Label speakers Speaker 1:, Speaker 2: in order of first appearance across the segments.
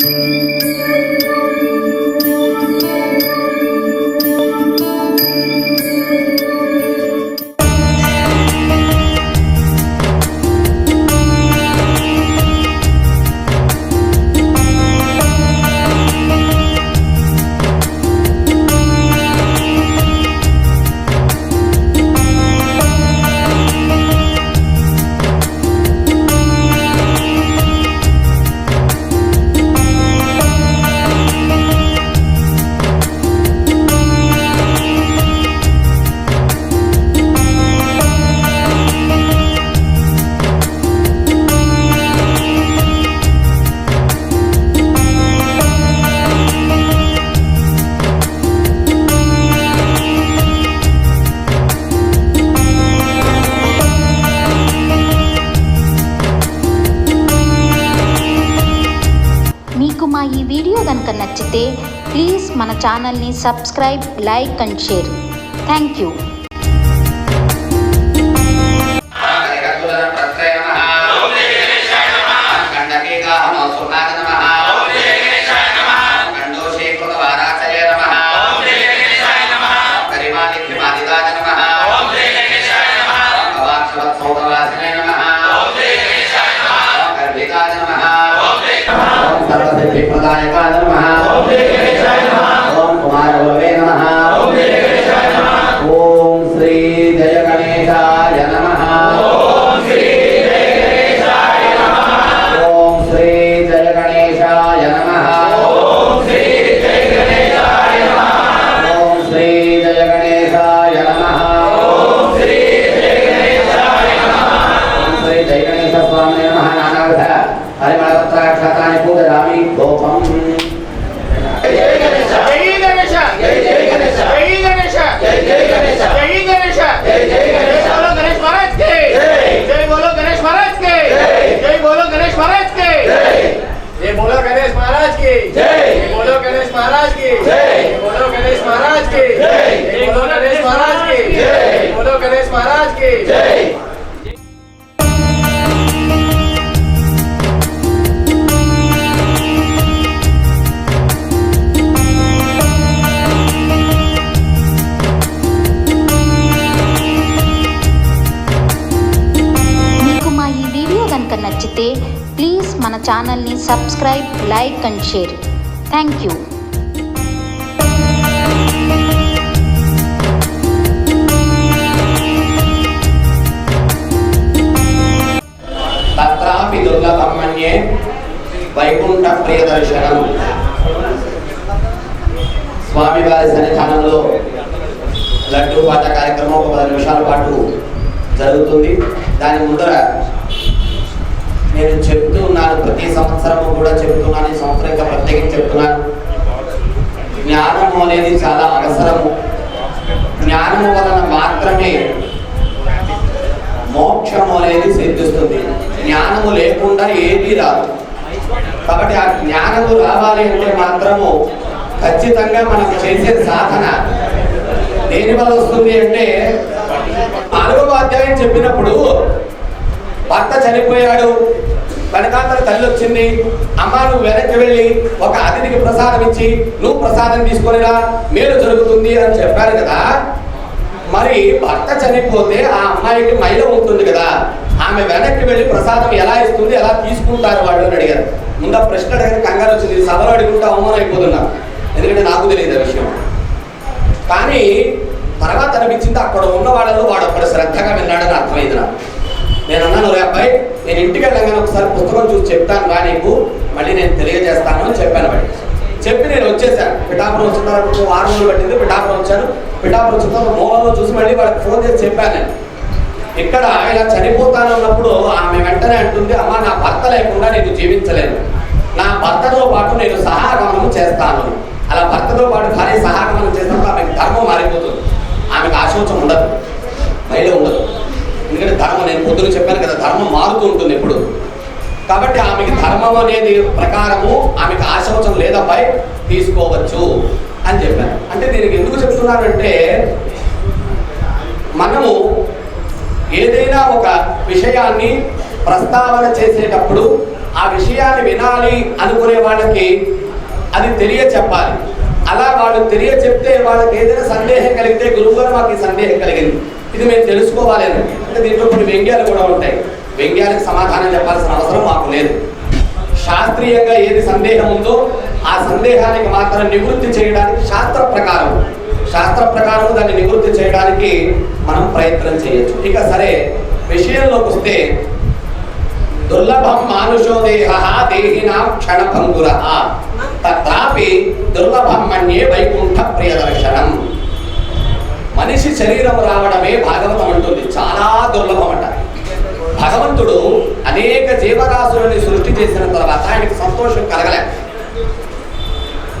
Speaker 1: మీకు కనుక నచ్చితే ప్లీజ్ మన ఛానల్ని subscribe like and share thank you subscribe like and share thank you
Speaker 2: తత్రాపి దుర్లభం మన్యే వైకుంఠ ప్రియ దర్శనం స్వామివారి సన్నిధానంలో లడ్డూ పాట కార్యక్రమం ఒక పది నిమిషాల పాటు జరుగుతుంది. దాని ముందర నేను చెప్తూ ఉన్నాను ప్రతి సంవత్సరము కూడా చెప్తున్నాను ఈ సంవత్సరం ఇంకా ప్రత్యేకించి చెప్తున్నాను. జ్ఞానము అనేది చాలా అవసరము. జ్ఞానము వలన మాత్రమే మోక్షము అనేది సిద్ధిస్తుంది. జ్ఞానము లేకుండా ఏది రాదు. కాబట్టి ఆ జ్ఞానము రావాలి అంటే మాత్రము ఖచ్చితంగా మనం చేసే సాధన దేని వల్ల వస్తుంది అంటే నాలుగవ అధ్యాయం చెప్పినప్పుడు చనిపోయాడు. వెనకాతల తల్లి వచ్చింది. అమ్మ నువ్వు వెనక్కి వెళ్ళి ఒక అతిథికి ప్రసాదం ఇచ్చి నువ్వు ప్రసాదం తీసుకొనిరా మేలు జరుగుతుంది అని చెప్పారు కదా. మరి భర్త చనిపోతే ఆ అమ్మాయికి మైల ఉంటుంది కదా. ఆమె వెనక్కి వెళ్ళి ప్రసాదం ఎలా ఇస్తుంది ఎలా తీసుకుంటారు వాళ్ళు అని అడిగారు. ముందు ప్రశ్న అడిగిన కంగారు వచ్చింది. సభలో అడుగుంటే అవమానం అయిపోతున్నా ఎందుకంటే నాకు తెలియదు ఆ విషయం. కానీ తర్వాత అనిపించింది అక్కడ ఉన్న వాళ్ళలో వాడు అక్కడ శ్రద్ధగా విన్నాడని అర్థమైంది నాకు. నేను అన్నాను రే అబ్బాయి నేను ఇంటికి వెళ్ళగానే ఒకసారి పుస్తకం చూసి చెప్తాను రా నీకు మళ్ళీ నేను తెలియజేస్తాను అని చెప్పాను వాడికి. చెప్పి నేను వచ్చేసాను. పిఠాపురం వచ్చిన తర్వాత వారం రోజులు పట్టింది పిఠాపురం వచ్చాను. పిఠాపురం వచ్చిన తర్వాత మోహన్లో చూసి మళ్ళీ వాళ్ళకి ఫోన్ చేసి చెప్పాను నేను. ఇక్కడ ఇలా చనిపోతాను అన్నప్పుడు ఆమె వెంటనే అంటుంది అమ్మ నా భర్త లేకుండా నేను జీవించలేను. నా భర్తతో పాటు నేను సహాగమనం చేస్తాను. అలా భర్తతో పాటు భార్య సహాగమనం చేసినప్పుడు ఆమెకు ధర్మం మారిపోతుంది. ధర్మం అనేది ప్రకారము ఆమెకు ఆశవచం లేదబ్బాయి తీసుకోవచ్చు అని చెప్పాను అంటే దీనికి ఎందుకు చెప్తున్నానంటే మనము ఏదైనా ఒక విషయాన్ని ప్రస్తావన చేసేటప్పుడు ఆ విషయాన్ని వినాలి అనుకునే వాళ్ళకి అది తెలియ చెప్పాలి అలా వాళ్ళు తెలియ చెప్తే వాళ్ళకి ఏదైనా సందేహం కలిగితే గురువుగారు మాకు ఈ సందేహం కలిగింది. ఇది మేము తెలుసుకోవాలి అంటే దీంట్లో కొన్ని వ్యంగ్యాలు కూడా ఉంటాయి. వ్యంగ్యాలకు సమాధానం చెప్పాల్సిన అవసరం మాకు లేదు. శాస్త్రీయంగా ఏది సందేహం ఉందో ఆ సందేహానికి మాత్రం నివృత్తి చేయడానికి శాస్త్ర ప్రకారం. శాస్త్ర ప్రకారం దాన్ని నివృత్తి చేయడానికి మనం ప్రయత్నం చేయొచ్చు. ఇక సరే విషయంలోకి వస్తే దుర్లభం మానుషో దేహ దేహినాం క్షణభంగుర. తథాపి దుర్లభం మన్యే వైకుంఠ ప్రియదర్శనం. మనిషి శరీరం రావడమే భాగవతం అంటుంది చాలా దుర్లభం అంటారు భగవంతుడు అనేక జీవరాశులని సృష్టి చేసిన తర్వాత ఆయనకి సంతోషం కలగలే.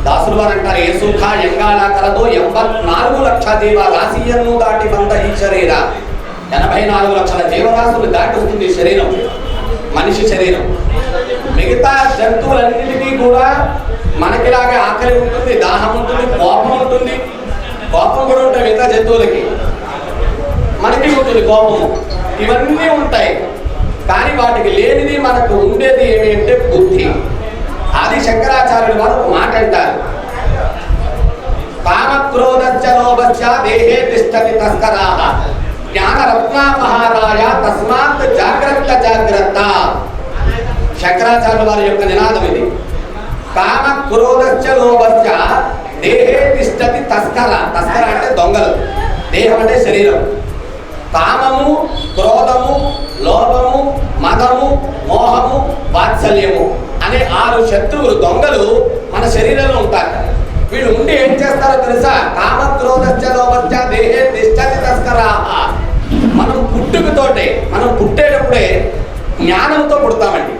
Speaker 2: దాసులు వారు అంటారు ఏ సుఖ ఎంగాళ కలదో ఎంబత్నాలుగు లక్ష జీవ రాశియన్ను దాటి బంద ఈ శరీర. ఎనభై నాలుగు లక్షల జీవరాశులు దాటి వస్తుంది శరీరం మనిషి శరీరం. మిగతా జంతువులన్నిటికీ కూడా మనకిలాగే ఆకలి ఉంటుంది దాహం ఉంటుంది కోపం ఉంటుంది. కోపం కూడా ఉంటాయి మిగతా జంతువులకి. మనకి ఉంటుంది కోపము. ఇవన్నీ ఉంటాయి. కానీ వాటికి లేనిది మనకు ఉండేది ఏమి అంటే బుద్ధి. ఆది శంకరాచార్యులు వారు ఒక మాట అంటారు. కామక్రోధశ్చ దేహే తిష్టతి తస్కరాః. జ్ఞానరత్నాపహారాయ తస్మాత్ జాగ్రత్త జాగ్రత్త. శంకరాచార్యుల వారి యొక్క నినాదం ఇది. కామ క్రోధశ్చ దేహే తిష్టతి తస్కర. తస్కర అంటే దొంగలు. దేహం అంటే శరీరం. కామము క్రోధము లోభము మదము మోహము వాత్సల్యము అనే ఆరు శత్రువులు దొంగలు మన శరీరంలో ఉంటారు. వీళ్ళు ఉండి ఏం చేస్తారో తెలుసా? కామ క్రోధశ్చ లోభశ్చ దేహే తిష్టతి మనం పుట్టుకతోటే మనం పుట్టేటప్పుడే జ్ఞానంతో పుడతామండి.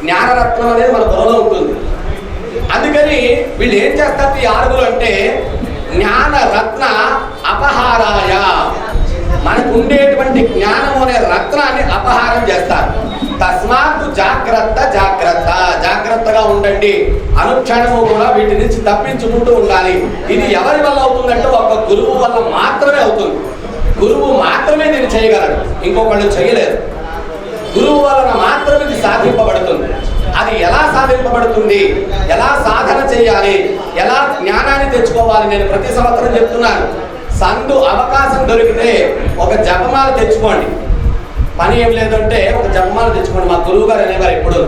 Speaker 2: జ్ఞానరత్నం అనేది మన బుర్రలో ఉంటుంది. అందుకని వీళ్ళు ఏం చేస్తారు ఈ ఆరుగులు అంటే జ్ఞాన రత్న అపహారాయ. మనకు ఉండేటువంటి జ్ఞానం అనే రత్నాన్ని అపహారం చేస్తారు. తస్మాత్ జాగ్రత్త జాగ్రత్త జాగ్రత్తగా ఉండండి. అనుక్షణము కూడా వీటి నుంచి తప్పించుకుంటూ ఉండాలి. ఇది ఎవరి వల్ల అవుతుందంటే ఒక గురువు వల్ల మాత్రమే అవుతుంది. గురువు మాత్రమే నేను చేయగలడు. ఇంకొకళ్ళు చేయలేరు గురువు వలన మాత్రమే ఇది సాధింపబడుతుంది. అది ఎలా సాధింపబడుతుంది? ఎలా సాధన చేయాలి? ఎలా జ్ఞానాన్ని తెచ్చుకోవాలి? నేను ప్రతి సంవత్సరం చెప్తున్నాను. సందు అవకాశం దొరికితే ఒక జపమాల తెచ్చుకోండి. పని ఏం లేదంటే ఒక జపమాల తెచ్చుకోండి. మా గురువు గారు అనేవారు ఎప్పుడు.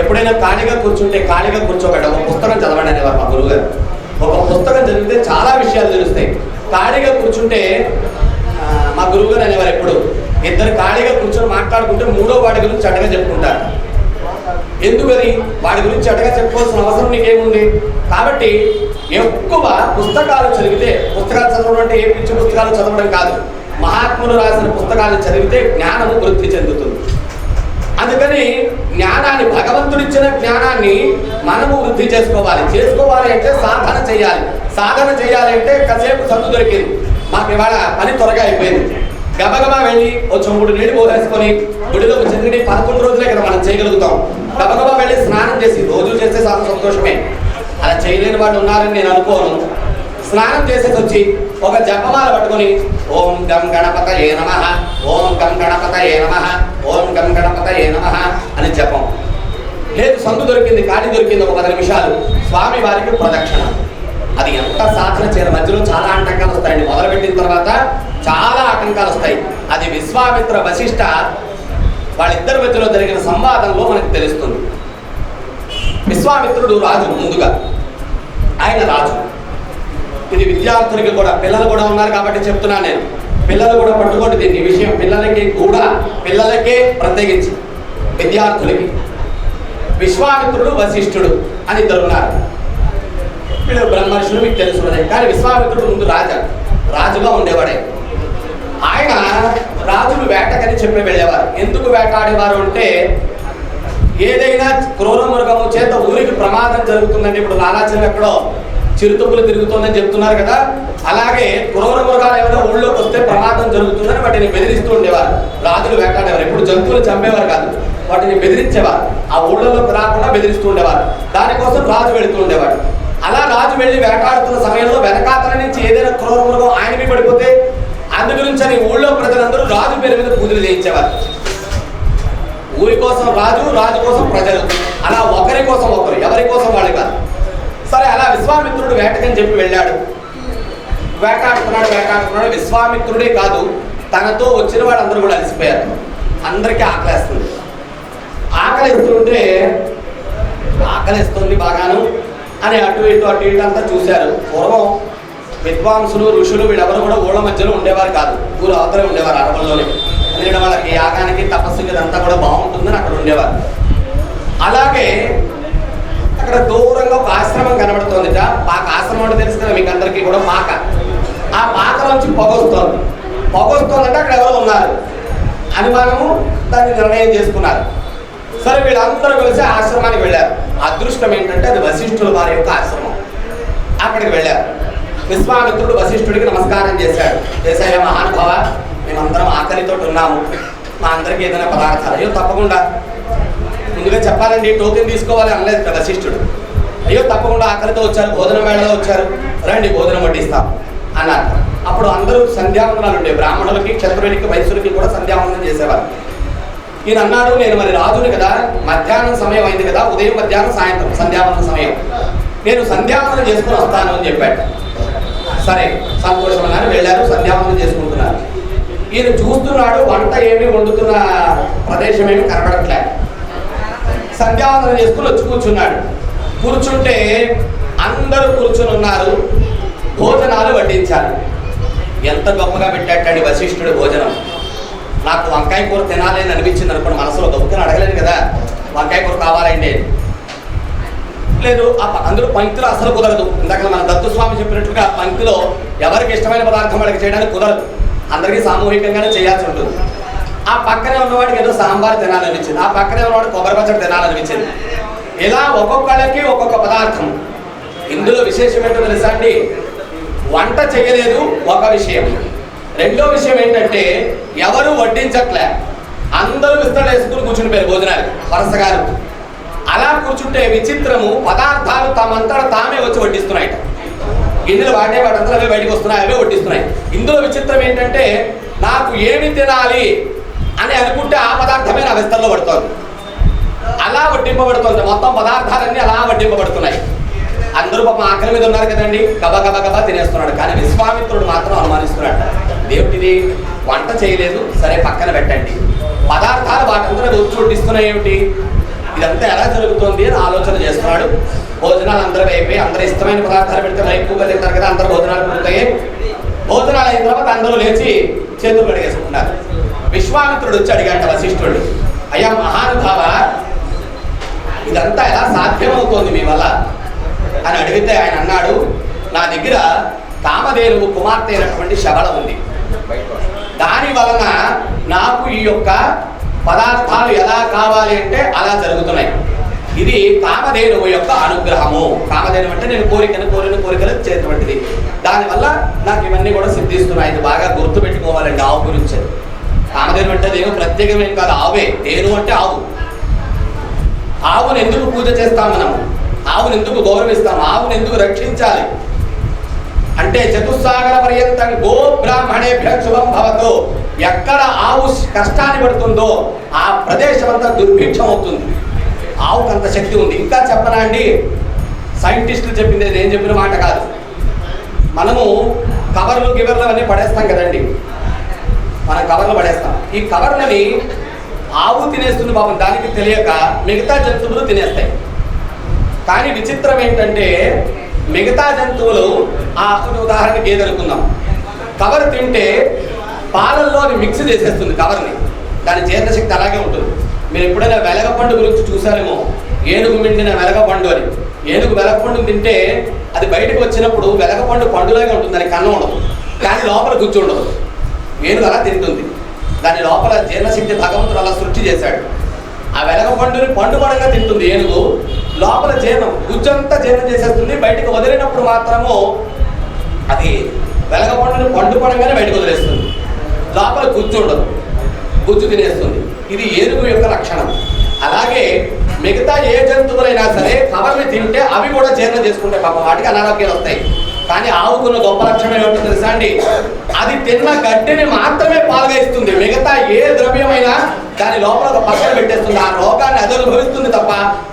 Speaker 2: ఎప్పుడైనా ఖాళీగా కూర్చుంటే ఖాళీగా కూర్చోకండి. ఒక పుస్తకం చదవండి అనేవారు మా గురువు గారు. ఒక పుస్తకం చదివితే చాలా విషయాలు తెలుస్తాయి. ఖాళీగా కూర్చుంటే మా గురువు గారు అనేవారు ఎప్పుడు. ఇద్దరు ఖాళీగా కూర్చొని మాట్లాడుకుంటే మూడో వాడి గురించి చక్కగా చెప్పుకుంటారు. ఎందుకని? వాడి గురించి అడగా చెప్పుకోవాల్సిన అవసరం నీకేముంది? కాబట్టి ఎక్కువ పుస్తకాలు చదివితే పుస్తకాలు చదవడం అంటే ఏ పిచ్చి పుస్తకాలు చదవడం కాదు. మహాత్ములు రాసిన పుస్తకాలు చదివితే జ్ఞానము వృద్ధి చెందుతుంది. అందుకని జ్ఞానాన్ని భగవంతుడిచ్చిన జ్ఞానాన్ని మనము వృద్ధి చేసుకోవాలి. చేసుకోవాలి అంటే సాధన చేయాలి. సాధన చేయాలి అంటే కాసేపు సందు దొరికింది. మాకు ఇవాళ పని త్వరగా అయిపోయింది. గబగబా వెళ్ళి ఓ చెంబుడు నీళ్ళు పోసేసుకొని గుడిలో చెందిని పదకొండు రోజులే కదా మనం చేయగలుగుతాం. గబగబా వెళ్ళి స్నానం చేసి రోజు చేస్తే చాలా సంతోషమే. అలా చేయలేని వాళ్ళు ఉన్నారని నేను అనుకోను. స్నానం చేసేసి వచ్చి ఒక జపమాల పట్టుకొని ఓం గం గణపత ఏ నమ ఓం గం గణపత ఏ నమ ఓం గం గణపత ఏ నమ అని జపం. లేదు సందు దొరికింది ఖాళీ దొరికింది ఒక పది నిమిషాలు. స్వామి వారికి ప్రదక్షిణ. అది ఎంత సాధన చేయడం మధ్యలో చాలా ఆటంకాలు వస్తాయండి. మొదలుపెట్టిన తర్వాత చాలా ఆటంకాలు వస్తాయి. అది విశ్వామిత్ర వశిష్ట వాళ్ళిద్దరి మధ్యలో జరిగిన సంవాదంలో మనకు తెలుస్తుంది. విశ్వామిత్రుడు రాజు ముందుగా. ఆయన రాజు. ఇది విద్యార్థులకి కూడా పిల్లలు కూడా ఉన్నారు కాబట్టి చెప్తున్నాను నేను. పిల్లలు కూడా పట్టుకోండి దీన్ని విషయం పిల్లలకి కూడా పిల్లలకే ప్రత్యేకించి. విద్యార్థులకి. విశ్వామిత్రుడు వశిష్ఠుడు అని ఇద్దరు ఉన్నారు. వీళ్ళు బ్రహ్మర్షులు మీకు తెలుసున్నదే. కానీ విశ్వామిత్రుడు ముందు రాజా రాజుగా ఉండేవాడే. ఆయన రాజులు వేటకని చెప్పి వెళ్ళేవారు. ఎందుకు వేటాడేవారు అంటే ఏదైనా క్రూర మృగము చేత ఊరికి ప్రమాదం జరుగుతుందని ఇప్పుడు లాలాచలం ఎక్కడో చిరుతుప్పులు తిరుగుతుందని చెప్తున్నారు కదా. అలాగే క్రూర మృగాలు ఏమైనా ఊళ్ళోకి వస్తే ప్రమాదం జరుగుతుందని వాటిని బెదిరిస్తూ ఉండేవారు. రాజులు వేటాడేవారు. ఇప్పుడు జంతువులు చంపేవారు కాదు వాటిని బెదిరించేవారు. ఆ ఊళ్ళలోకి రాకుండా బెదిరిస్తూ ఉండేవారు. దానికోసం రాజు వెళుతూ ఉండేవాడు. అలా రాజు వెళ్ళి వేటాడుతున్న సమయంలో వెనకాతల నుంచి ఏదైనా క్రూర మృగం ఆయన పడిపోతే అందు గురించి అని ఊళ్ళో ప్రజలందరూ రాజు పేరు మీద పూజలు చేయించేవారు. ఊరి కోసం రాజు రాజు కోసం ప్రజలు. అలా ఒకరి కోసం ఒకరు ఎవరి కోసం వాళ్ళు కాదు. సరే అలా విశ్వామిత్రుడు వేటకని చెప్పి వెళ్ళాడు. వేటాడుతున్నాడు వేటాడుతున్నాడు. విశ్వామిత్రుడే కాదు తనతో వచ్చిన వాళ్ళందరూ కూడా అలసిపోయారు. అందరికీ ఆకలేస్తుంది. ఆకలిస్తుంటే ఆకలిస్తుంది బాగాను అని అటు ఇటు అటు ఇటు అంతా చూశారు. పూర్వం విద్వాంసులు ఋషులు వీళ్ళెవరు కూడా ఊళ్ళ మధ్యలో ఉండేవారు కాదు. ఊరు అవతలే ఉండేవారు అడవుల్లోనే ఎందుకంటే వాళ్ళకి యాగానికి తపస్సుకి ఇదంతా కూడా బాగుంటుందని అక్కడ ఉండేవారు. అలాగే అక్కడ దూరంగా ఒక ఆశ్రమం కనబడుతోందిట పాక ఆశ్రమం అంటే తెలుసు కదా మీకు అందరికీ కూడా పాక ఆ పాకలోంచి పొగొస్తోంది పొగొస్తోందంటే అక్కడ ఎవరో ఉన్నారు. అనుమానము దాన్ని నిర్ణయం చేసుకున్నారు. సరే వీళ్ళందరూ కలిసి ఆశ్రమానికి వెళ్ళారు. అదృష్టం ఏంటంటే అది వశిష్ఠుల వారి యొక్క ఆశ్రమం. అక్కడికి వెళ్ళారు. విశ్వామిత్రుడు వశిష్ఠుడికి నమస్కారం చేశాడు. చేశాయ మహానుభావ మేమందరం ఆకలితో ఉన్నాము. మా అందరికి ఏదైనా పదార్థాలు? అయ్యో తప్పకుండా. ముందుగా చెప్పాలండి టోకెన్ తీసుకోవాలి అనలేదు కదా వశిష్ఠుడు. అయ్యో తప్పకుండా ఆకలితో వచ్చారు భోజనం వేళలో వచ్చారు. రండి భోజనం వడ్డిస్తాం అన్నారు. అప్పుడు అందరూ సంధ్యావందనాలు ఉండే. బ్రాహ్మణులకి క్షత్రులకి వైశ్యులకి కూడా సంధ్యావందనం చేసేవారు. ఈయన అన్నాడు నేను మరి రాజుని కదా మధ్యాహ్నం సమయం అయింది కదా ఉదయం మధ్యాహ్నం సాయంత్రం సంధ్యావందన సమయం. నేను సంధ్యావందనం చేసుకుని వస్తాను అని చెప్పాడు. సరే సంతోషం అన్నారు వెళ్ళారు సంధ్యావందనం చేసుకుంటున్నారు. ఈయన చూస్తున్నాడు వంట ఏమి వండుతున్న ప్రదేశం ఏమి కనబడట్లేదు సంధ్యావందనం చేసుకుని వచ్చి కూర్చున్నాడు. కూర్చుంటే అందరూ కూర్చుని ఉన్నారు భోజనాలు వడ్డించారు. ఎంత గొప్పగా పెట్టాటండి వశిష్ఠుడు భోజనం. నాకు వంకాయ కూర తినాలి అని అనిపించింది అనుకోండి మనసులో గొప్పని అడగలేదు కదా. వంకాయ కూర కావాలండి లేదు అందులో పంక్తిలో అసలు కుదరదు. ఇందాక మన దత్తు స్వామి చెప్పినట్లుగా పంక్తిలో ఎవరికి ఇష్టమైన పదార్థం వాళ్ళకి చేయడానికి కుదరదు. అందరికీ సామూహికంగానే చేయాల్సి ఉంటుంది. ఆ పక్కనే ఉన్నవాడికి ఏదో సాంబార్ తినాలనిపించింది. ఆ పక్కనే ఉన్నవాడు కొబ్బరి పచ్చడి తినాలనిపించింది. ఇలా ఒక్కొక్కళ్ళకి ఒక్కొక్క పదార్థం. ఇందులో విశేషం ఏంటో తెలుసా అండి? వంట చేయలేదు ఒక విషయం. రెండో విషయం ఏంటంటే ఎవరు వడ్డించట్లే. అందరూ విస్తరణ వేసుకుని కూర్చుని పోయారు భోజనాలు వరుసగారు. అలా కూర్చుంటే విచిత్రము పదార్థాలు తమంతట తామే వచ్చి వడ్డిస్తున్నాయట. గిన్నెలు వాడే వాటంతా అవే బయటకు వస్తున్నాయి అవే వడ్డిస్తున్నాయి. ఇందులో విచిత్రం ఏంటంటే నాకు ఏమి తినాలి అని అనుకుంటే ఆ పదార్థమే నా విస్తరలో పడుతోంది. అలా వడ్డింపబడుతుంది. మొత్తం పదార్థాలన్నీ అలా వడ్డింపబడుతున్నాయి. అందరూ పాపం ఆకలి మీద ఉన్నారు కదండి. గబ గబ గబ తినేస్తున్నాడు. కానీ విశ్వామిత్రుడు మాత్రం అనుమానిస్తున్నాడు దేవుడిది వంట చేయలేదు. సరే పక్కన పెట్టండి. పదార్థాలు వాటందరూ వచ్చి వడ్డిస్తున్నాయి ఏమిటి? ఇదంతా ఎలా జరుగుతుంది అని ఆలోచన చేస్తున్నాడు. భోజనాలు అందరూ అయిపోయి అందరూ ఇష్టమైన పదార్థాలు పెడితే ఎక్కువగా తింటారు కదా అందరూ భోజనాలు పెడతాయి. భోజనాలు అయిన తర్వాత అందరూ లేచి చేతులు కడిగేసుకున్నారు విశ్వామిత్రుడు వచ్చి అడిగాంట వశిష్ఠుడు అయ్యా మహానుభావ ఇదంతా ఎలా సాధ్యమవుతోంది మీ వల్ల? అని అడిగితే ఆయన అన్నాడు నా దగ్గర కామధేనువు కుమార్తె అయినటువంటి శబల ఉంది. దాని వలన నాకు ఈ యొక్క పదార్థాలు ఎలా కావాలి అంటే అలా జరుగుతున్నాయి. ఇది కామధేనువు యొక్క అనుగ్రహము. కామధేనువు అంటే నేను కోరికను కోరిన కోరికలు చేసినటువంటిది. దానివల్ల నాకు ఇవన్నీ కూడా సిద్ధిస్తున్నాయి. ఇది బాగా గుర్తుపెట్టుకోవాలండి ఆవు గురించి. కామధేను అంటే దేవు ప్రత్యేకమేం కాదు ఆవే. నేను అంటే ఆవు. ఆవును ఎందుకు పూజ చేస్తాం మనం ఆవును ఎందుకు గౌరవిస్తాం? ఆవును ఎందుకు రక్షించాలి? అంటే చతుస్సాగర పర్యంతం గో బ్రాహ్మణేభ్య శుభం భవతు. ఎక్కడ ఆవు కష్టాన్ని పడుతుందో ఆ ప్రదేశం అంతా దుర్భిక్షం అవుతుంది ఆవుకు అంత శక్తి ఉంది. ఇంకా చెప్పనా అండి? సైంటిస్టులు చెప్పింది నేను చెప్పిన మాట కాదు. మనము కవర్లు గివర్లు అన్నీ పడేస్తాం కదండి. మనం కవర్లు పడేస్తాం. ఈ కవర్లని ఆవు తినేస్తుంది పాపం. దానికి తెలియక మిగతా జంతువులు తినేస్తాయి. కానీ విచిత్రం ఏంటంటే మిగతా జంతువులు ఆ ఉదాహరణకి గేదె అనుకుందాం? కవర్ తింటే పాలల్లో మిక్స్ చేసేస్తుంది కవర్ని. దాని జీర్ణశక్తి అలాగే ఉంటుంది. మీరు ఎప్పుడైనా వెలగపండు గురించి చూసారేమో ఏనుగు మిండిన వెలగపండు అని. ఏనుగు వెలగపండు తింటే అది బయటకు వచ్చినప్పుడు వెలగపండు పండులాగే ఉంటుంది దాని కన్నం ఉండదు. కానీ లోపల కూర్చుండదు ఉండదు. ఏనుగు అలా తింటుంది. దాని లోపల జీర్ణశక్తి భగవంతుడు అలా సృష్టి చేశాడు. ఆ వెలగ పండుని పండు తింటుంది ఏనుగు. లోపల జీర్ణం గుజ్జంతా జీర్ణం చేసేస్తుంది బయటకు వదిలినప్పుడు మాత్రము అది వెలగ పండుని పండు బయటకు వదిలేస్తుంది. లోపల గుజ్జు ఉండదు. గుజ్జు తినేస్తుంది. ఇది ఏనుగు యొక్క లక్షణం. అలాగే మిగతా ఏ జంతువులైనా సరే కవర్ని తింటే అవి కూడా జీర్ణం చేసుకుంటాయి పాపం వాటికి అనారోగ్యాలు వస్తాయి. కానీ ఆవుకున్న గొప్ప లక్షణం ఏమిటో తెలుసా అండి? అది తిన్న గడ్డిని మాత్రమే పాలుగా ఇస్తుంది మిగతా ఏ ద్రవ్యమైనా దాని లోపల ఒక పక్కన పెట్టేస్తుంది. ఆ రోగాన్ని అది అనుభవిస్తుంది తప్ప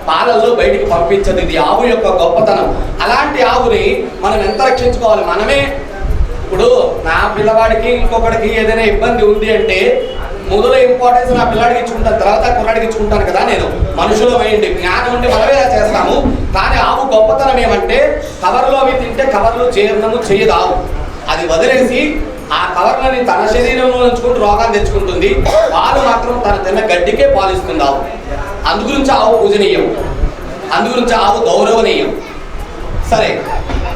Speaker 2: పాలల్లో బయటికి పంపించదు. ఇది ఆవు యొక్క గొప్పతనం. అలాంటి ఆవుని మనం ఎంత రక్షించుకోవాలి? మనమే ఇప్పుడు నా పిల్లవాడికి ఇంకొకటికి ఏదైనా ఇబ్బంది ఉంది అంటే మొదలు ఇంపార్టెన్స్ నా పిల్లాడికి ఇచ్చుకుంటాను తర్వాత కుర్రాడికి ఇచ్చుకుంటాను కదా నేను. మనుషులు వేయండి. జ్ఞానం ఉంటే మనమే చేస్తాము. కానీ ఆవు గొప్పతనం ఏమంటే కవర్లో అవి తింటే కవర్లో చేయడము చేయదు ఆవు అది వదిలేసి ఆ కవర్లని తన శరీరంలో ఉంచుకుంటూ రోగాన్ని తెచ్చుకుంటుంది. పాలు మాత్రం తన తిన్న గడ్డికే పాలిస్తుంది ఆవు అందుగురించి ఆవు పూజనీయం. అందుగురించి ఆవు గౌరవనీయం. సరే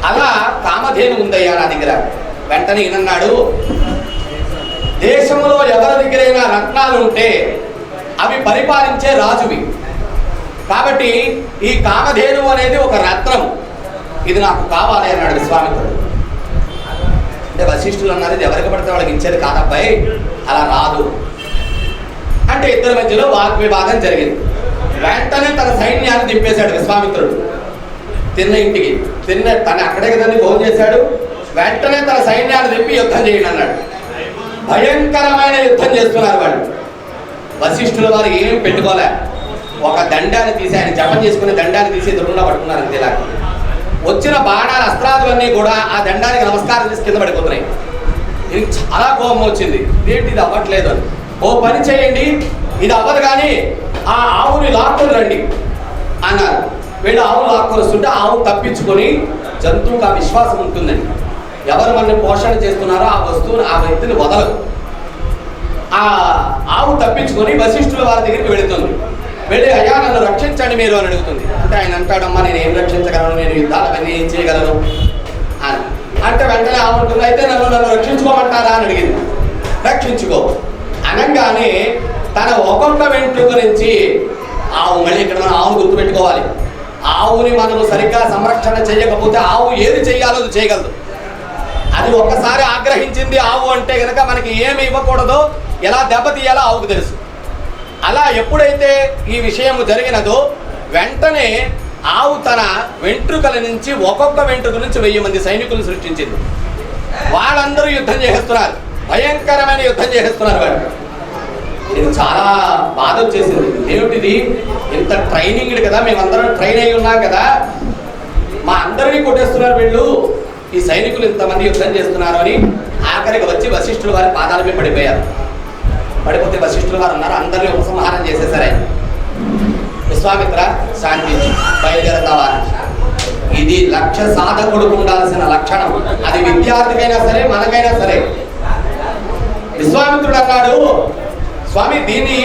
Speaker 2: అలా కామధేను ఉందయ్యా నా దగ్గర. వెంటనే ఈయనన్నాడు దేశంలో రత్నాలు ఉంటే అవి పరిపాలించే రాజువి. కాబట్టి ఈ కామధేను అనేది ఒక రత్నం. ఇది నాకు కావాలి అన్నాడు విశ్వామిత్రుడు అంటే వశిష్ఠులు అన్నారు ఇది ఎవరికి పడితే వాళ్ళకి ఇచ్చేది కాదబ్బాయి అలా రాదు. అంటే ఇద్దరి మధ్యలో వాగ్వివాదం జరిగింది. వెంటనే తన సైన్యాన్ని దింపేశాడు విశ్వామిత్రుడు. తిన్న ఇంటికి తిన్న తన అక్కడే కదండి ఫోన్ చేశాడు. వెంటనే తన సైన్యాన్ని దింపి యుద్ధం చేయండి అన్నాడు. భయంకరమైన యుద్ధం చేస్తున్నారు వాళ్ళు. వశిష్ఠుల వారు ఏం పెట్టుకోలే. ఒక దండాన్ని తీసి ఆయన జపం చేసుకునే దండాన్ని తీసి ఎదురుకుండా పట్టుకున్నారు అంతేలా వచ్చిన బాణాలు అస్త్రాదులన్నీ కూడా ఆ దండానికి నమస్కారం చేసి కింద పడిపోతున్నాయి. ఇది చాలా కోపం వచ్చింది. ఏంటి ఇది అవ్వట్లేదు అని. ఓ పని చేయండి ఇది అవ్వదు కానీ ఆ ఆవుని లాక్కొని రండి అన్నారు. వీళ్ళు ఆవు లాక్కొని వస్తుంటే ఆవు తప్పించుకొని జంతువుకి ఆ విశ్వాసం ఉంటుందండి. ఎవరు మనల్ని పోషణ చేస్తున్నారో ఆ వస్తువుని ఆ వ్యక్తిని వదలదు ఆ ఆవు తప్పించుకొని వశిష్ఠుల వారి దగ్గరికి వెళుతుంది. వెళ్ళి అయ్యా నన్ను రక్షించండి మీరు అని అడుగుతుంది. అంటే ఆయన అంటాడమ్మా నేను ఏం రక్షించగలను? నేను యుద్ధాలు అవన్నీ ఏం చేయగలను? అని. అంటే వెంటనే ఆవు అయితే నన్ను నన్ను రక్షించుకోమంటారా? అని అడిగింది. రక్షించుకో. అనగానే తన ఒక్కొక్క వెంట్రుక నుంచి ఆవు మళ్ళీ ఇక్కడ మనం ఆవును గుర్తుపెట్టుకోవాలి. ఆవుని మనము సరిగ్గా సంరక్షణ చేయకపోతే ఆవు ఏది చేయాలో అది చేయగలదు. అది ఒక్కసారి ఆగ్రహించింది ఆవు అంటే కనుక మనకి ఏమి ఇవ్వకూడదో ఎలా దెబ్బతీయాలో ఆవుకు తెలుసు. అలా ఎప్పుడైతే ఈ విషయం జరిగినదో వెంటనే ఆవు తన వెంట్రుకల నుంచి ఒక్కొక్క వెంట్రుక నుంచి వెయ్యి మంది సైనికులను సృష్టించింది. వాళ్ళందరూ యుద్ధం చేసేస్తున్నారు. భయంకరమైన యుద్ధం చేసేస్తున్నారు వాళ్ళు. ఇది చాలా బాధ వచ్చేసింది. ఏమిటిది? ఇంత ట్రైనింగ్ కదా మేమందరం ట్రైన్ అయి ఉన్నాం కదా. మా అందరినీ కొట్టేస్తున్నారు వీళ్ళు. ఈ సైనికులు ఇంతమంది యుద్ధం చేస్తున్నారు అని ఆఖరికి వచ్చి వశిష్ఠులు వారి పాదాల మీద పడిపోయారు. పడిపోతే వశిష్ఠులు వారు అన్నారు అందరినీ ఉపసంహారం చేసేసరే. విశ్వామిత్ర శాంతి బయలుదేరతావా ఇది లక్ష్య సాధకుడికి ఉండాల్సిన లక్షణం. అది విద్యార్థికైనా సరే మనకైనా సరే. విశ్వామిత్రుడు అన్నాడు స్వామి దీన్ని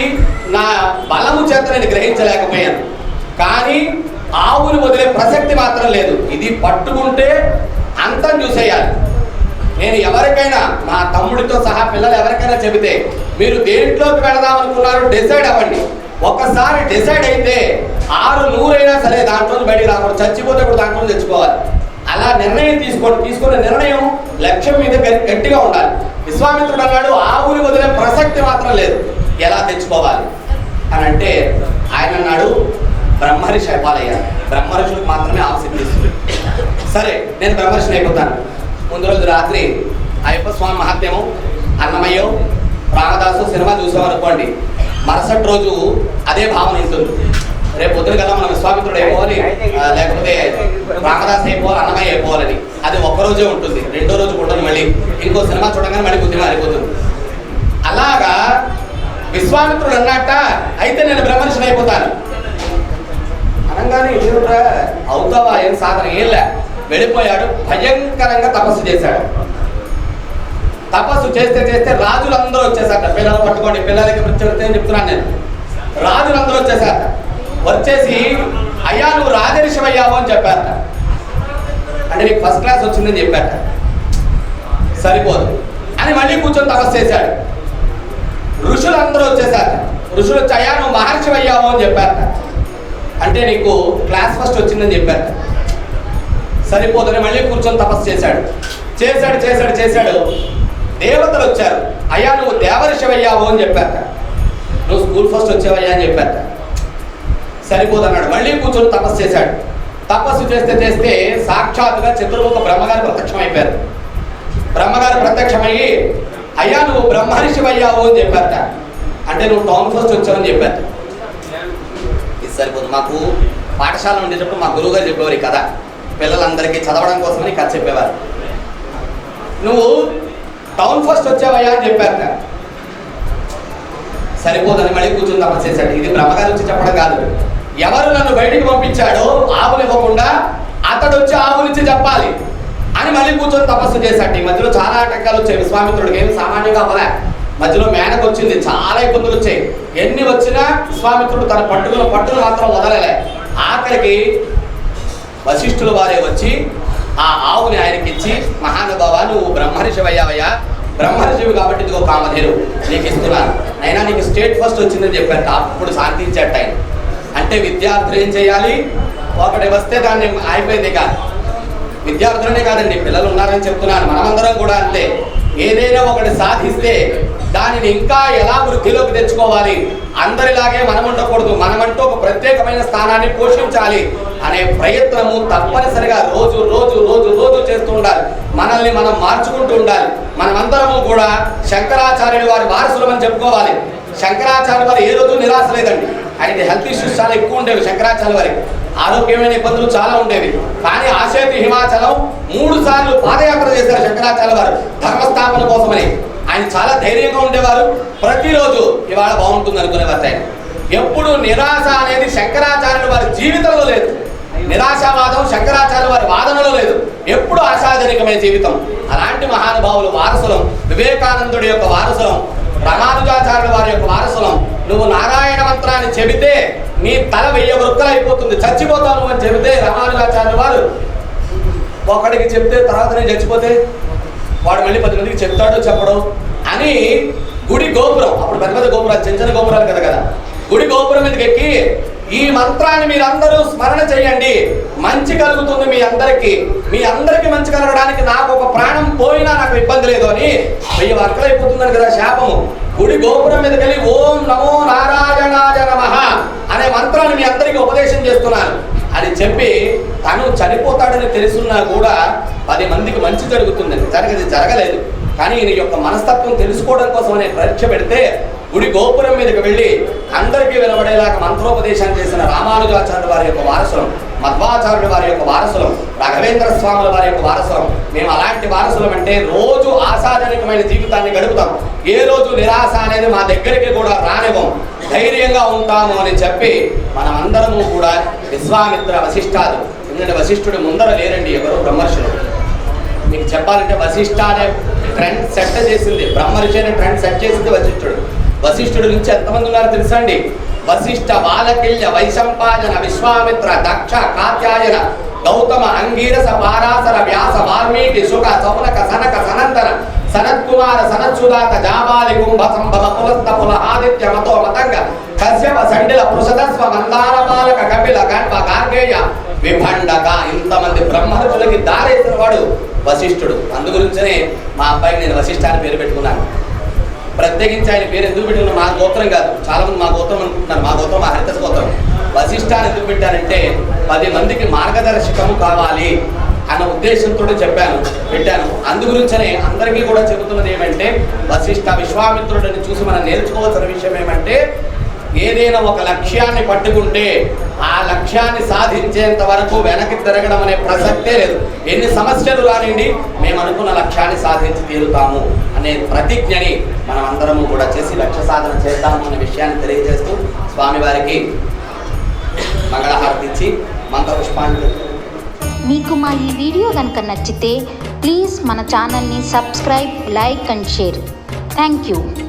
Speaker 2: నా బలము చేత నేను గ్రహించలేకపోయాను. కానీ ఆవులు వదిలే ప్రసక్తి మాత్రం లేదు. ఇది పట్టుకుంటే అంతం చూసేయాలి. నేను ఎవరికైనా మా తమ్ముడితో సహా పిల్లలు ఎవరికైనా చెబితే మీరు దేంట్లోకి వెళదాం అనుకున్నారు డిసైడ్ అవ్వండి. ఒక్కసారి డిసైడ్ అయితే ఆరు నూరైనా సరే దాంట్లో బయటికి రాకూడదు. చచ్చిపోతే కూడా దాంట్లో తెచ్చుకోవాలి. అలా నిర్ణయం తీసుకోండి. తీసుకున్న నిర్ణయం లక్ష్యం మీద గట్టిగా ఉండాలి. విశ్వామిత్రుడు అన్నాడు ఊరి వదిలే ప్రసక్తి మాత్రం లేదు. ఎలా తెచ్చుకోవాలి? అని అంటే ఆయన అన్నాడు బ్రహ్మరిషి అయిపోవాలయ్యా. బ్రహ్మరిషులకు మాత్రమే ఆసక్తి ఇస్తుంది. సరే నేను బ్రహ్మర్షిని అయిపోతాను. ముందు రోజు రాత్రి అయ్యప్ప స్వామి మహాత్మ్యము అన్నమయ్యో రామదాసు సినిమా చూసామనుకోండి మరుసటి రోజు అదే భావన ఇస్తుంది రేపు పొద్దున కదా మనం విశ్వామిత్రుడు అయిపోవాలి లేకపోతే రామదాస్ అయిపోవాలి అన్నమయ్య అయిపోవాలని. అది ఒక్క రోజే ఉంటుంది. రెండో రోజు ఉండదు మళ్ళీ. ఇంకో సినిమా చూడగానే మళ్ళీ బుద్ధి మారిపోతుంది. అలాగా విశ్వామిత్రుడు అన్నట్ట అయితే నేను బ్రహ్మర్షిని అయిపోతాను. అనగానే అవుతావా? ఏం సాధన? ఏం లే. వెళ్ళిపోయాడు. భయంకరంగా తపస్సు చేశాడు. తపస్సు చేస్తే చేస్తే రాజులందరూ వచ్చేసారట పిల్లలు పట్టుకోండి పిల్లలకి చెప్తే చెప్తున్నాను నేను. రాజులందరూ వచ్చేసారట వచ్చేసి అయ్యా నువ్వు రాజరిషమయ్యావు అని చెప్పారట. అంటే నీకు ఫస్ట్ క్లాస్ వచ్చిందని చెప్పారట. సరిపోదు అని మళ్ళీ కూర్చొని తపస్సు చేశాడు. ఋషులు అందరూ వచ్చేసారట ఋషులు వచ్చి అయ్యా నువ్వు మహర్షి అయ్యావు అని చెప్పారట. అంటే నీకు క్లాస్ ఫస్ట్ వచ్చిందని చెప్పారట. సరిపోదని మళ్ళీ కూర్చొని తపస్సు చేశాడు. చేశాడు చేశాడు చేశాడు. దేవతలు వచ్చారు. అయ్యా నువ్వు దేవరిషవయ్యావు అని చెప్పారట. నువ్వు స్కూల్ ఫస్ట్ వచ్చేవయ్యా అని చెప్పారట. సరిపోదన్నాడు. మళ్ళీ కూర్చొని తపస్సు చేశాడు. తపస్సు చేస్తే చేస్తే సాక్షాత్తుగా చతుర్ముఖ బ్రహ్మగారు ప్రత్యక్షం అయిపోయారు బ్రహ్మగారు ప్రత్యక్షమయ్యి అయ్యా నువ్వు బ్రహ్మర్షివయ్యావు అని చెప్పారట. అంటే నువ్వు టౌన్ ఫస్ట్ వచ్చావని చెప్పారు. ఇది సరిపోదు. మాకు పాఠశాల ఉండేటప్పుడు మా గురువు గారు చెప్పేవారు ఈ కథ. పిల్లలందరికీ చదవడం కోసమని కథ చెప్పేవారు. నువ్వు టౌన్ ఫస్ట్ వచ్చావయ్యా అని చెప్పారు చెప్పారట. సరిపోదని మళ్ళీ కూర్చుని తపస్సు చేశాడు. ఇది బ్రహ్మగారి వచ్చి చెప్పడం కాదు. ఎవరు నన్ను బయటికి పంపించాడో ఆవులు ఇవ్వకుండా అతడు వచ్చి ఆవులిచ్చి చెప్పాలి అని మళ్ళీ కూర్చొని తపస్సు చేశాడు. ఈ మధ్యలో చాలా ఆటంకాలు వచ్చాయి. విశ్వామిత్రుడికి ఏమి సామాన్యంగా అవ్వలే. మధ్యలో మేనకు వచ్చింది. చాలా ఇబ్బందులు వచ్చాయి. ఎన్ని వచ్చినా విశ్వామిత్రుడు తన పట్టుకున్న పట్టును మాత్రం వదలలే. ఆఖరికి వశిష్ఠుల వారే వచ్చి ఆ ఆవుని ఆయనకి ఇచ్చి మహానుభావ నువ్వు బ్రహ్మర్షివయ్యావయ్యా. బ్రహ్మర్షివి కాబట్టి ఇదిగో కామధేరు నీకు ఇస్తున్నాను. అయినా నీకు స్టేట్ ఫస్ట్ వచ్చిందని చెప్పారట అప్పుడు శాంతించాట ఆయన. అంటే విద్యార్థులు ఏం చేయాలి? ఒకటి వస్తే దాన్ని అయిపోయింది కాదు విద్యార్థులనే కాదండి పిల్లలు ఉన్నారని చెప్తున్నాను. మనమందరం కూడా అంతే. ఏదైనా ఒకటి సాధిస్తే దానిని ఇంకా ఎలా వృద్ధిలోకి తెచ్చుకోవాలి? అందరిలాగే మనం ఉండకూడదు మనమంటూ ఒక ప్రత్యేకమైన స్థానాన్ని పోషించాలి అనే ప్రయత్నము తప్పనిసరిగా రోజు రోజు రోజు రోజు చేస్తూ ఉండాలి. మనల్ని మనం మార్చుకుంటూ ఉండాలి. మనమందరము కూడా శంకరాచార్యుడు వారి వారసులమని చెప్పుకోవాలి. శంకరాచార్య వారు ఏ రోజు నిరాశ లేదండి. ఆయన హెల్త్ ఇష్యూస్ చాలా ఎక్కువ ఉండేవి శంకరాచార్య వారికి. ఆరోగ్యమైన ఇబ్బందులు చాలా ఉండేవి. కానీ ఆశేతి హిమాచలం మూడు సార్లు పాదయాత్ర చేశారు శంకరాచార్య వారు. ధర్మస్థాపన కోసమని. ఆయన చాలా ధైర్యంగా ఉండేవారు. ప్రతిరోజు ఇవాళ బాగుంటుంది అనుకునేవారు ఆయన. ఎప్పుడు నిరాశ అనేది శంకరాచార్యులు వారి జీవితంలో లేదు. నిరాశావాదం శంకరాచార్య వారి వాదనలో లేదు. ఎప్పుడు ఆశాజనకమైన జీవితం. అలాంటి మహానుభావులు వారసులం. వివేకానందుడి యొక్క వారసులం. రామానుజాచార్యుల వారి యొక్క వారసులం. నువ్వు నారాయణ మంత్రాన్ని చెబితే నీ తల వెయ్యి అయిపోతుంది. చచ్చిపోతావు అని చెబితే రామానుజాచార్యుల వారు ఒకడికి చెప్తే తర్వాత నేను చచ్చిపోతే వాడు మళ్ళీ పది మందికి చెప్తాడో చెప్పడు అని గుడి గోపురం అప్పుడు పెద్ద పెద్ద గోపురాలు చిన్న చిన్న గోపురాలు కదా కదా. గుడి గోపురం మీదకి ఎక్కి ఈ మంత్రాన్ని మీరందరూ స్మరణ చేయండి. మంచి కలుగుతుంది మీ అందరికి. మీ అందరికి మంచి కలగడానికి నాకు ఒక ప్రాణం పోయినా నాకు ఇబ్బంది లేదు అని వెయ్యి వర్కలైపోతుందని కదా శాపము. గుడి గోపురం మీదకి వెళ్ళి ఓం నమో నారాయణాయ నమః అనే మంత్రాన్ని మీ అందరికీ ఉపదేశం చేస్తున్నాను. అని చెప్పి తను చనిపోతాడని తెలుసున్నా కూడా పది మందికి మంచి జరుగుతుందని. జరగది జరగలేదు. కానీ ఈయన యొక్క మనస్తత్వం తెలుసుకోవడం కోసం అనే పరీక్ష పెడితే గుడి గోపురం మీదకి వెళ్ళి అందరికీ వినబడేలాగా మంత్రోపదేశం చేసిన రామానుజాచార్యుల వారి యొక్క వారసులం మధ్వాచార్యుల వారి యొక్క వారసులం రాఘవేంద్ర స్వాముల వారి యొక్క వారసులం. మేము అలాంటి వారసులం అంటే రోజు ఆశాజనకమైన జీవితాన్ని గడుపుతాం. ఏ రోజు నిరాశ అనేది మా దగ్గరికి కూడా రానివ్వం. ధైర్యంగా ఉంటాము అని చెప్పి మనమందరము కూడా విశ్వామిత్ర వశిష్ఠాలు. ఎందుకంటే వశిష్ఠుడు ముందర లేరండి ఎవరు బ్రహ్మర్షులు. మీకు చెప్పాలంటే వశిష్ఠ అనే ట్రెండ్ సెట్ చేసింది. బ్రహ్మర్షి అనే ట్రెండ్ సెట్ చేసింది వశిష్ఠుడు. వశిష్ఠుడి నుంచి ఎంతమంది ఉన్నారో తెలుసా అండి వశిష్ఠ బాలకిల్య వైశంపాయన విశ్వామిత్ర దక్ష కాత్యాయన గౌతమ అంగీరస పారాసర వ్యాస వాల్మీకి సుఖ సౌనక సనక సనంతన సనత్కుమార సనత్సుదాత జాబాలి కుంభ సంభవ పులస్త పులహాదిత్య మతో మతంగ కశ్యప సండిల పృషదస్వ మందార బాలక కపిల గణప గార్గేయ విభండక ఇంతమంది బ్రహ్మర్షులకి దారేసిన వాడు వశిష్ఠుడు. అందు గురించనే మా అబ్బాయికి నేను వశిష్ఠాన్ని పేరు పెట్టుకున్నాను. ప్రత్యేకించి ఆయన పేరు ఎందుకు పెట్టుకున్నా మా గోత్రం కాదు. చాలా మంది మా గోత్రం అనుకుంటున్నారు. మా గోత్రం మా హరిత గోత్రం. వశిష్ఠ ఎందుకు పెట్టానంటే పది మందికి మార్గదర్శకము కావాలి అన్న ఉద్దేశంతో చెప్పాను పెట్టాను. అందుగురించనే అందరికీ కూడా చెబుతున్నది ఏమంటే వశిష్ట విశ్వామిత్రుడిని చూసి మనం నేర్చుకోవాల్సిన విషయం ఏమంటే ఏదైనా ఒక లక్ష్యాన్ని పట్టుకుంటే ఆ లక్ష్యాన్ని సాధించేంత వరకు వెనక్కి తిరగడం అనే ప్రసక్తే లేదు. ఎన్ని సమస్యలు రానివ్వండి మేము అనుకున్న లక్ష్యాన్ని సాధించి తీరుతాము అనే ప్రతిజ్ఞని మనం అందరము కూడా చేసి లక్ష్య సాధన చేద్దాము అనే విషయాన్ని తెలియజేస్తూ స్వామివారికి మంగళహారతి ఇచ్చి మంత్రపుష్పాన్ని
Speaker 1: మీకు మా ఈ వీడియో కనుక నచ్చితే ప్లీజ్ మన ఛానల్ని subscribe like and share. Thank you.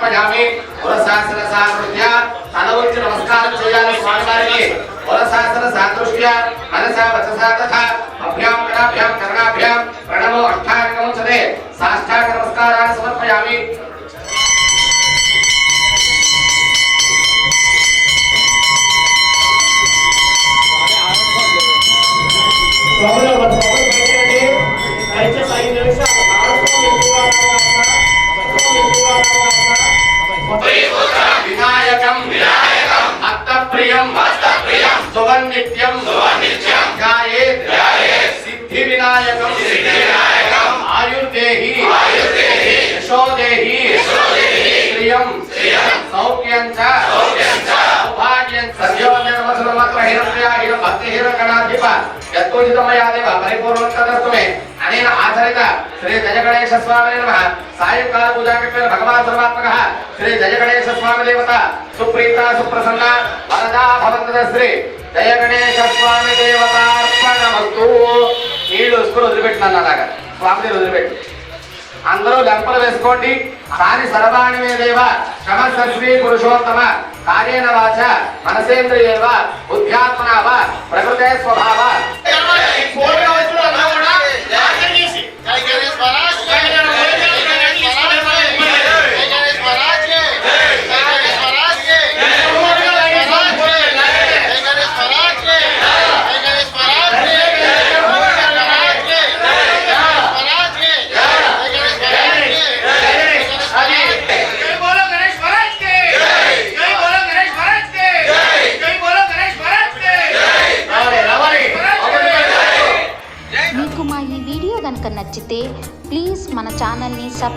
Speaker 2: సమర్పయామి పురశాసన సాకృత్య తల వచ్చి నమస్కారం చేయాలి స్వామివారికి పురశాసన సాదృష్ట్య మనసా వచసా తథా అభ్యాం కరాభ్యాం కరణాభ్యాం ప్రణమో అష్టాంగముచతే సాష్టాంగ నమస్కారాన్ని సమర్పయామి శ్రియం సౌఖ్యం సౌభాగ్యం చ సత్యోన్యనమసురమత్ర హిరణ్యా హిర భక్తి హిరణగణాధిప యత్పూజితమయా దేవ పరిపూర్ణోత్తరస్తుమే అనేన ఆచరిత శ్రీ జయ గణేశ స్వామి నమ సాయంకాల పూజాకృత్వేన భగవాన్ సర్వాత్మక శ్రీ జయ గణేశ స్వామి దేవత సుప్రీత సుప్రసన్న వరదా భవంతద శ్రీ జయ గణేశ స్వామి దేవతార్పణమస్తు నీళ్ళు వేసుకొని వదిలిపెట్టినాను అలాగా వదిలిపెట్టి. అందరూ లెంపలు వేసుకోండి. కాని సర్వాణి దేవ. శ్రమశ్రీ పురుషోత్తమ. కార్యేణ వాచ. మనసేంద్రియేవ. బుద్ధ్యాత్మనా ప్రకృతే స్వభావ.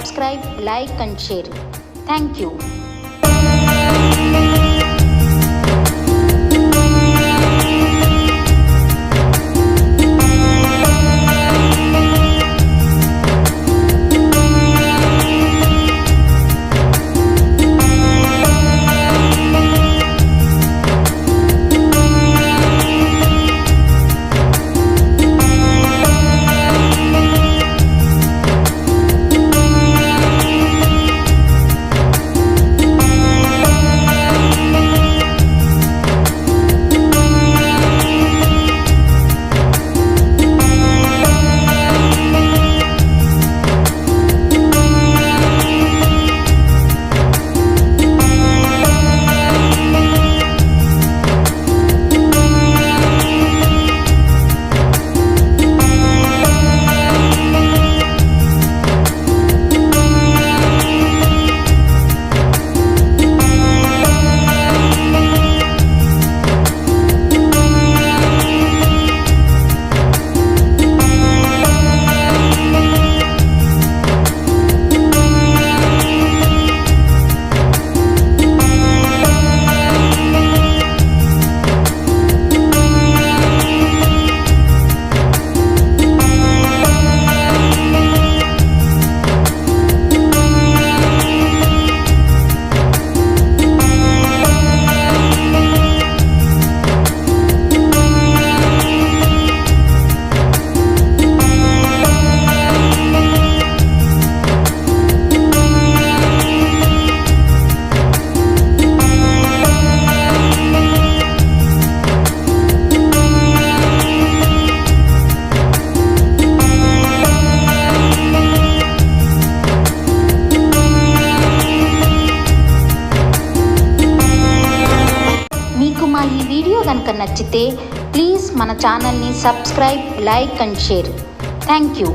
Speaker 1: ఛానల్ని subscribe like and share thank subscribe like and share thank you